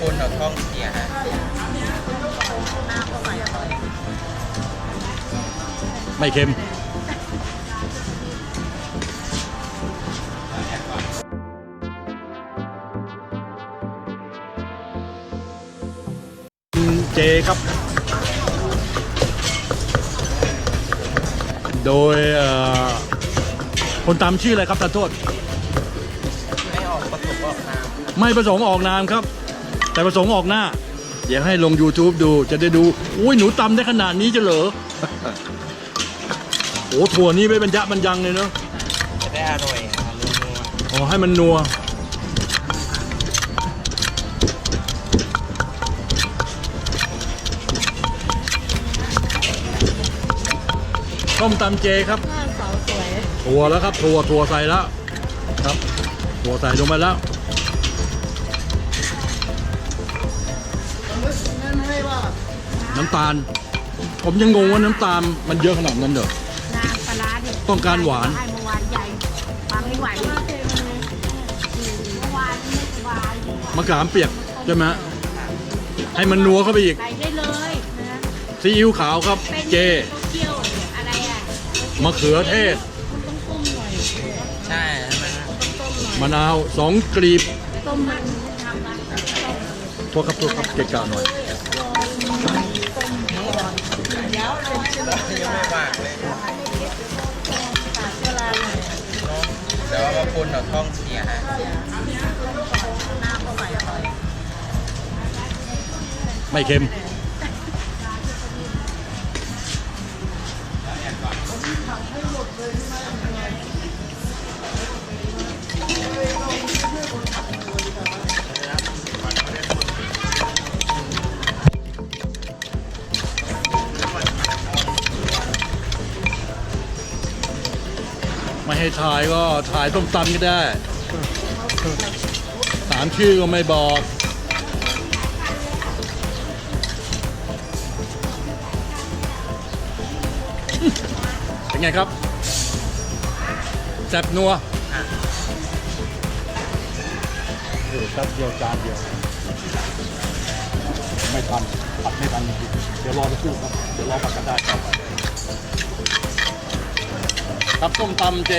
คนเราท้องเสียฮะไม่เค็มเจครับ โดยคนตามชื่ออะไรครับตาโทษ ไม่ออกประสงค์ออกนาม ไม่ประสงค์ออกนามครับ แต่ประสงค์ออกหน้า เดี๋ยวให้ลง YouTube ดูจะได้ดูอุ้ยหนูตำได้ขนาดนี้จะเหรอโอ้ถั่วนี้ไม่บรรยะบรรยังเลยเนาะจะได้อร่อยอะนัวอ๋อให้มันนัวต้มตำเจครับหน้าสาวสวยถั่วแล้วครับถั่วถั่วใส่แล้วครับถั่วใส่ลงไปแล้ว น้ำตาล ผมยังงงว่าน้ำตาลมันเยอะขนาดนั้นเหรอ น้ำปลาร้าเนี่ยต้องการหวาน ให้เมื่อวานใหญ่ปลาไม่ไหวเมื่อวานไม่สบายมะขามเปียกใช่ไหมฮะให้มันนัวเข้าไปอีก ใส่ได้เลยนะซีอิ๊วขาวครับเป็นเจเกี๊ยวอะไรอะมะเขือเทศ มันต้องต้มหน่อยๆใช่ใช่ไหมฮะต้มหน่อยมะนาวสองกลีบต้มมันทำมันต้ม โทษครับโทษครับเกะกะหน่อยแต่ว่างเลยตัดเวลาหน่อยเดี๋ยวเอามาปุนเราท้องเสียฮะไม่เค็ม ให้ถ่ายก็ถ่ายต้มตำก็ได้ถามชื่อก็ไม่บอก เป็นไงครับแซ่บนัวโอ้แป๊บเดียวจานเดียว ไม่ทันผัดไม่ทันจริงๆเดี๋ยวรอสักครู่ครับ เดี๋ยวรอผัดกันได้ต่อไปครับส้มตำเจ